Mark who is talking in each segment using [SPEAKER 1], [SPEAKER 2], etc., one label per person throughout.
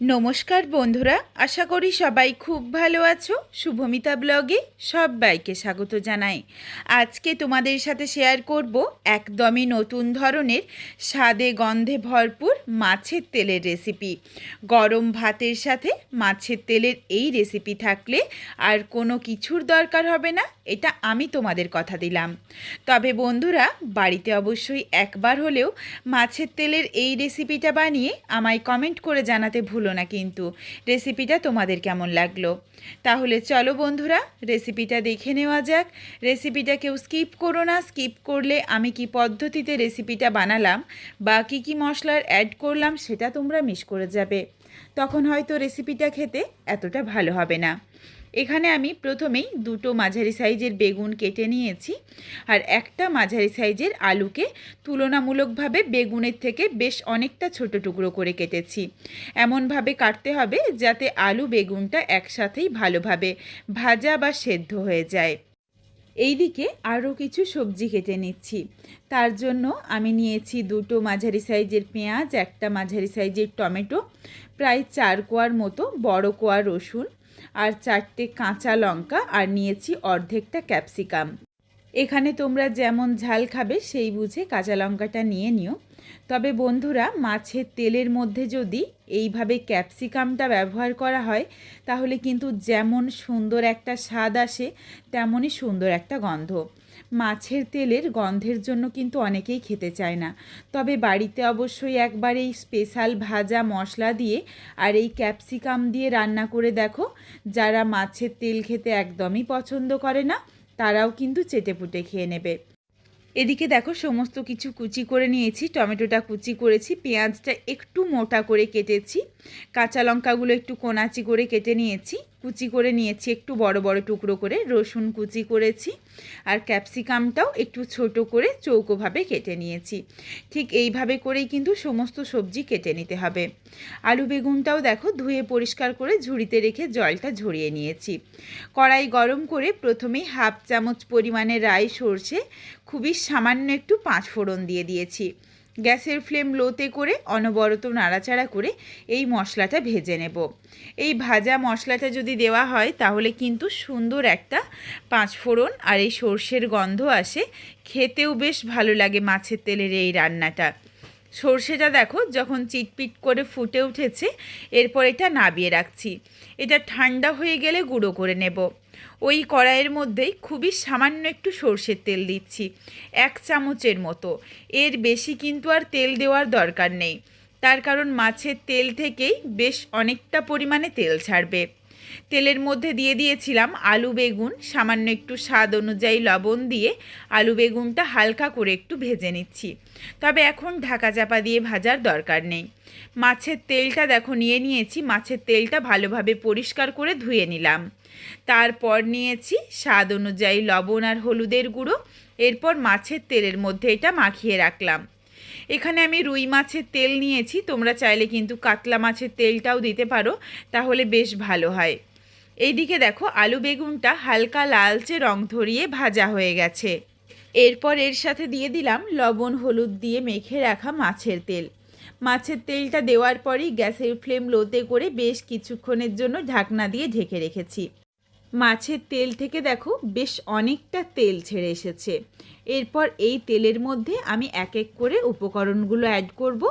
[SPEAKER 1] নমস্কার বন্ধুরা, আশা করি সবাই খুব ভালো আছো। শুভমিতা ব্লগে সবাইকে স্বাগত জানাই। আজকে তোমাদের সাথে শেয়ার করব একদমই নতুন ধরনের স্বাদে গন্ধে ভরপুর মাছের তেলের রেসিপি গরম ভাতের সাথে মাছের তেলের এই রেসিপি থাকলে আর কোনো কিছুর দরকার হবে না, এটা আমি তোমাদের কথা দিলাম। তবে বন্ধুরা, বাড়িতে অবশ্যই একবার হলেও মাছের তেলের এই রেসিপিটা বানিয়ে আমায় কমেন্ট করে জানাতে ভুলো না কিন্তু। রেসিপিটা তোমাদের কেমন লাগল? তাহলে চলো বন্ধুরা, রেসিপিটা দেখে নেওয়া যাক। রেসিপিটা কেউ স্কিপ করো না, স্কিপ করলে আমি কি পদ্ধতিতে রেসিপিটা বানালাম বা কী কী মশলার অ্যাড করলাম সেটা তোমরা মিস করে যাবে। তখন হয়তো রেসিপিটা খেতে এতটা ভালো হবে না। এখানে আমি প্রথমেই দুটো মাঝারি সাইজের বেগুন কেটে নিয়েছি আর একটা মাঝারি সাইজের আলুকে তুলনামূলকভাবে বেগুনের থেকে বেশ অনেকটা ছোট টুকরো করে কেটেছি। এমনভাবে কাটতে হবে যাতে আলু বেগুনটা একসাথেই ভালোভাবে ভাজা বা সেদ্ধ হয়ে যায়। এইদিকে আরও কিছু সবজি কেটে নিচ্ছি। তার জন্য আমি নিয়েছি দুটো মাঝারি সাইজের পেঁয়াজ, একটা মাঝারি সাইজের টমেটো, প্রায় চার কোয়ার মতো বড় কোয়া রসুন আর চারটে কাঁচা লঙ্কা আর নিয়েছি অর্ধেকটা ক্যাপসিকাম। এখানে তোমরা যেমন ঝাল খাবে, সেই বুঝে কাঁচা লঙ্কাটা নিয়ে নিও। তবে বন্ধুরা, মাছের তেলের মধ্যে যদি এইভাবে ক্যাপসিকামটা ব্যবহার করা হয়, তাহলে কিন্তু যেমন সুন্দর একটা স্বাদ আসে, তেমনই সুন্দর একটা গন্ধ। মাছের তেলের গন্ধের জন্য কিন্তু অনেকেই খেতে চায় না। তবে বাড়িতে অবশ্যই একবার এই স্পেশাল ভাজা মশলা দিয়ে আর এই ক্যাপসিকাম দিয়ে রান্না করে দেখো। যারা মাছের তেল খেতে একদমই পছন্দ করে না তারাও কিন্তু চেটে পুটে খেয়ে নেবে। এদিকে দেখো সমস্ত কিছু কুচি করে নিয়েছি। টমেটোটা কুচি করেছি, পেঁয়াজটা একটু মোটা করে কেটেছি, কাঁচা লঙ্কাগুলো একটু কোনাচি করে কেটে নিয়েছি। কুচি করে নিয়েছি, একটু বড় বড় টুকরো করে, রসুন কুচি করেছি আর ক্যাপসিকামটাও একটু ছোট করে চৌকোভাবে কেটে নিয়েছি। ঠিক এইভাবে করেই কিন্তু সমস্ত সবজি কেটে নিতে হবে। আলু বেগুনটাও দেখো ধুয়ে পরিষ্কার করে ঝুড়িতে রেখে জলটা ঝরিয়ে নিয়েছি। কড়াই গরম করে প্রথমেই হাফ চামচ পরিমাণে রাই সর্ষে, খুবই সামান্য একটু পাঁচ ফোড়ন দিয়ে দিয়েছি। গ্যাসের ফ্লেম লোতে করে, অনবরত নাড়াচাড়া করে এই মশলাটা ভেজে নেব। এই ভাজা মশলাটা যদি দেওয়া হয়, তাহলে কিন্তু সুন্দর একটা পাঁচফোড়ন আর এই সর্ষের গন্ধ আসে। খেতেও বেশ ভালো লাগে মাছের তেলের এই রান্নাটা। সর্ষেটা দেখো, যখন চিটপিট করে ফুটে উঠেছে, এরপর এটা নাবিয়ে রাখছি। এটা ঠান্ডা হয়ে গেলে গুঁড়ো করে নেব। ওই কড়াইয়ের মধ্যেই খুবই সামান্য একটু সর্ষের তেল দিচ্ছি, এক চামচের মতো। এর বেশি কিন্তু আর তেল দেওয়ার দরকার নেই। তার কারণ মাছের তেল থেকেই বেশ অনেকটা পরিমাণে তেল ছাড়বে। তেলের মধ্যে দিয়ে দিয়েছিলাম আলু বেগুন, সামান্য একটু স্বাদ অনুযায়ী লবণ দিয়ে আলু বেগুনটা হালকা করে একটু ভেজে নিচ্ছি। তবে এখন ঢাকা চাপা দিয়ে ভাজার দরকার নেই। মাছের তেলটা দেখো নিয়ে নিয়েছি, মাছের তেলটা ভালোভাবে পরিষ্কার করে ধুয়ে নিলাম। তারপর নিয়েছি স্বাদ অনুযায়ী লবণ আর হলুদের গুঁড়ো। এরপর মাছের তেলের মধ্যে এটা মাখিয়ে রাখলাম। এখানে আমি রুই মাছের তেল নিয়েছি, তোমরা চাইলে কিন্তু কাতলা মাছের তেলটাও দিতে পারো, তাহলে বেশ ভালো হয়। এইদিকে দেখো, আলু বেগুনটা হালকা লালচে রং ধরিয়ে ভাজা হয়ে গেছে। এরপর এর সাথে দিয়ে দিলাম লবণ হলুদ দিয়ে মেখে রাখা মাছের তেল। মাছের তেলটা দেওয়ার পরেই গ্যাসের ফ্লেম লোতে করে বেশ কিছুক্ষণের জন্য ঢাকনা দিয়ে ঢেকে রেখেছি। মাছের তেল থেকে দেখো বেশ অনেকটা তেল ছেড়ে এসেছে। এরপর এই তেলের মধ্যে আমি এক এক করে উপকরণগুলো অ্যাড করব।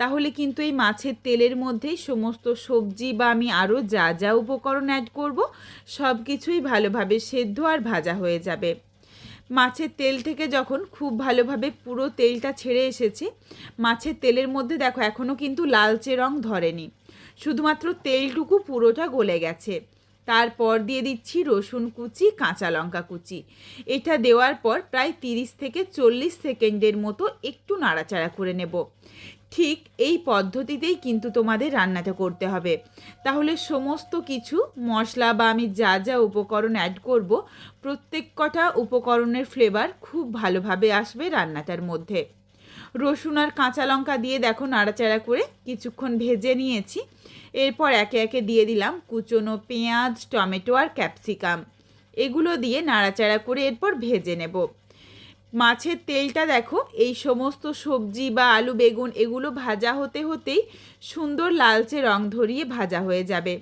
[SPEAKER 1] তাহলে কিন্তু এই মাছের তেলের মধ্যেই সমস্ত সবজি বা আমি আরও যা যা উপকরণ অ্যাড করব সব কিছুই ভালোভাবে সেদ্ধ আর ভাজা হয়ে যাবে। মাছের তেল থেকে যখন খুব ভালোভাবে পুরো তেলটা ছেড়ে এসেছে, মাছের তেলের মধ্যে দেখো এখনও কিন্তু লালচে রং ধরেনি। শুধুমাত্র তেলটুকু পুরোটা গলে গেছে। তারপর দিয়ে দিচ্ছি রসুন কুচি, কাঁচা লঙ্কা কুচি। এটা দেওয়ার পর প্রায় তিরিশ থেকে চল্লিশ সেকেন্ডের মতো একটু নাড়াচাড়া করে নেব। ঠিক এই পদ্ধতিতেই কিন্তু তোমাদের রান্নাটা করতে হবে। তাহলে সমস্ত কিছু, মশলা বা আমি যা যা উপকরণ অ্যাড করব, প্রত্যেক কটা উপকরণের ফ্লেভার খুব ভালোভাবে আসবে রান্নাটার মধ্যে। রসুন আর কাঁচা লঙ্কা দিয়ে দেখো নাড়াচাড়া করে কিছুক্ষণ ভেজে নিয়েছি। এরপর একে একে দিয়ে দিলাম কুচনো পেঁয়াজ, টমেটো আর ক্যাপসিকাম। এগুলো দিয়ে নাড়াচাড়া করে এরপর ভেজে নেব। মাছের তেলটা দেখো, এই সমস্ত সবজি বা আলু, বেগুন এগুলো ভাজা হতে হতেই সুন্দর লালচে রং ধরিয়ে ভাজা হয়ে যাবে।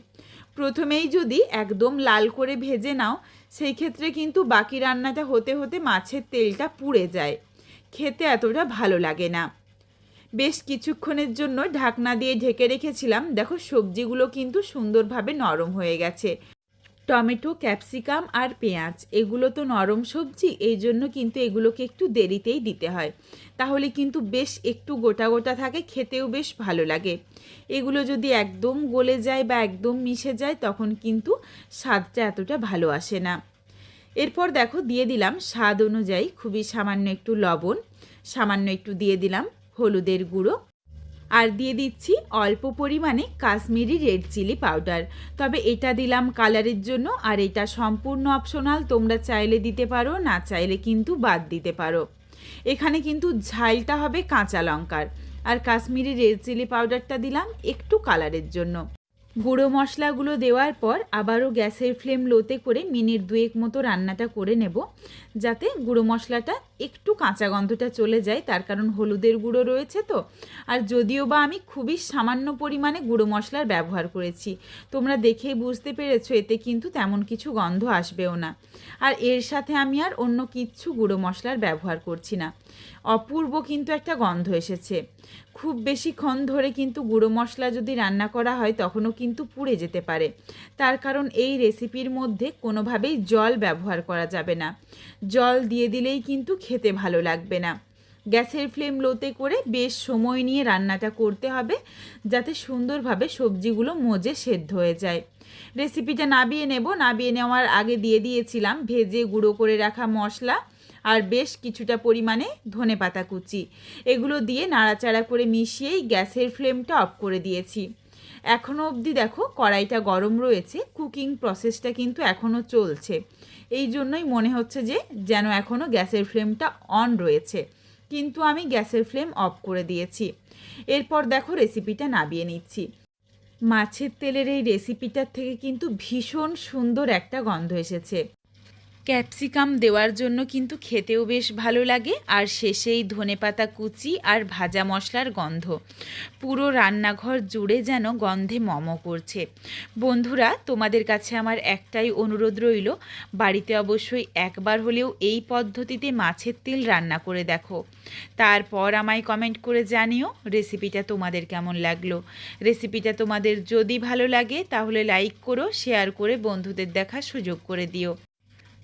[SPEAKER 1] প্রথমেই যদি একদম লাল করে ভেজে নাও, সেই ক্ষেত্রে কিন্তু বাকি রান্নাটা হতে হতে মাছের তেলটা পুড়ে যায়। খেতে এতটা ভালো লাগে না। বেশ কিছুক্ষণের জন্য ঢাকনা দিয়ে ঢেকে রেখেছিলাম। দেখো, সবজিগুলো কিন্তু সুন্দরভাবে নরম হয়ে গেছে। টমেটো, ক্যাপসিকাম আর পেঁয়াজ, এগুলো তো নরম সবজি, এই জন্য কিন্তু এগুলোকে একটু দেরিতেই দিতে হয়। তাহলে কিন্তু বেশ একটু গোটা গোটা থাকে, খেতেও বেশ ভালো লাগে। এগুলো যদি একদম গলে যায় বা একদম মিশে যায়, তখন কিন্তু স্বাদটা এতটা ভালো আসে না। এরপর দেখো, দিয়ে দিলাম স্বাদ অনুযায়ী খুবই সামান্য একটু লবণ, সামান্য একটু দিয়ে দিলাম হলুদের গুঁড়ো। আর দিয়ে দিচ্ছি অল্প পরিমাণে কাশ্মীরি রেড চিলি পাউডার। তবে এটা দিলাম কালারের জন্য, আর এটা সম্পূর্ণ অপশনাল, তোমরা চাইলে দিতে পারো, না চাইলে কিন্তু বাদ দিতে পারো। এখানে কিন্তু ঝালটা হবে কাঁচা লঙ্কার। আর কাশ্মীরি রেড চিলি পাউডারটা দিলাম একটু কালারের জন্য। গুঁড়ো মশলাগুলো দেওয়ার পর আবারও গ্যাসের ফ্লেম লোতে করে মিনিট দুয়েক মতো রান্নাটা করে নেব, যাতে গুঁড়ো মশলাটা একটু কাঁচা গন্ধটা চলে যায়, তার কারণ হলুদের গুঁড়ো রয়েছে তো। আর যদিও বা আমি খুবই সামান্য পরিমাণে গুঁড়ো মশলার ব্যবহার করেছি, তোমরা দেখেই বুঝতে পেরেছ, এতে কিন্তু তেমন কিছু গন্ধ আসবেও না। আর এর সাথে আমি আর অন্য কিচ্ছু গুঁড়ো মশলার ব্যবহার করছি না। অপূর্ব কিন্তু একটা গন্ধ এসেছে। খুব বেশিক্ষণ ধরে কিন্তু গুঁড়ো মশলা যদি রান্না করা হয়, তখনও কিন্তু পুড়ে যেতে পারে। তার কারণ এই রেসিপির মধ্যে কোনোভাবেই জল ব্যবহার করা যাবে না। জল দিয়ে দিলেই কিন্তু খেতে ভালো লাগবে না। গ্যাসের ফ্লেম লোতে করে বেশ সময় নিয়ে রান্নাটা করতে হবে, যাতে সুন্দরভাবে সবজিগুলো মজে সেদ্ধ হয়ে যায়। রেসিপিটা নাবিয়ে নেব। নাবিয়ে নেওয়ার আগে দিয়ে দিয়েছিলাম ভেজে গুঁড়ো করে রাখা মশলা আর বেশ কিছুটা পরিমাণে ধনে পাতা কুচি। এগুলো দিয়ে নাড়াচাড়া করে মিশিয়েই গ্যাসের ফ্লেমটা অফ করে দিয়েছি। এখনও অবধি দেখো কড়াইটা গরম রয়েছে কুকিং প্রসেসটা কিন্তু এখনও চলছে। এই জন্যই মনে হচ্ছে যে যেন এখনও গ্যাসের ফ্লেমটা অন রয়েছে। কিন্তু আমি গ্যাসের ফ্লেম অফ করে দিয়েছি। এরপর দেখো রেসিপিটা নাবিয়ে নিচ্ছি। মাছের তেলের এই রেসিপিটার থেকে কিন্তু ভীষণ সুন্দর একটা গন্ধ এসেছে। ক্যাপসিকাম দেওয়ার জন্য কিন্তু খেতেও বেশ ভালো লাগে, আর শেষেই ধনেপাতা কুচি আর ভাজা মশলার গন্ধ। পুরো রান্নাঘর জুড়ে যেন গন্ধে মম করছে। বন্ধুরা, তোমাদের কাছে আমার একটাই অনুরোধ রইল, বাড়িতে অবশ্যই একবার হলেও এই পদ্ধতিতে মাছের তেল রান্না করে দেখো। তারপর আমায় কমেন্ট করে জানিও রেসিপিটা তোমাদের কেমন লাগল। রেসিপিটা তোমাদের যদি ভালো লাগে, তাহলে লাইক করো, শেয়ার করে বন্ধুদের দেখার সুযোগ করে দিও।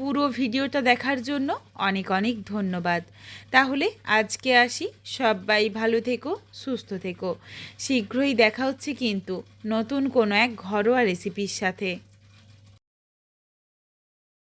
[SPEAKER 1] পুরো ভিডিওটা দেখার জন্য অনেক অনেক ধন্যবাদ। তাহলে আজকে আসি। সবাই ভালো থেকো, সুস্থ থেকো। শীঘ্রই দেখা হচ্ছে কিন্তু নতুন কোনো এক ঘরোয়া রেসিপির সাথে।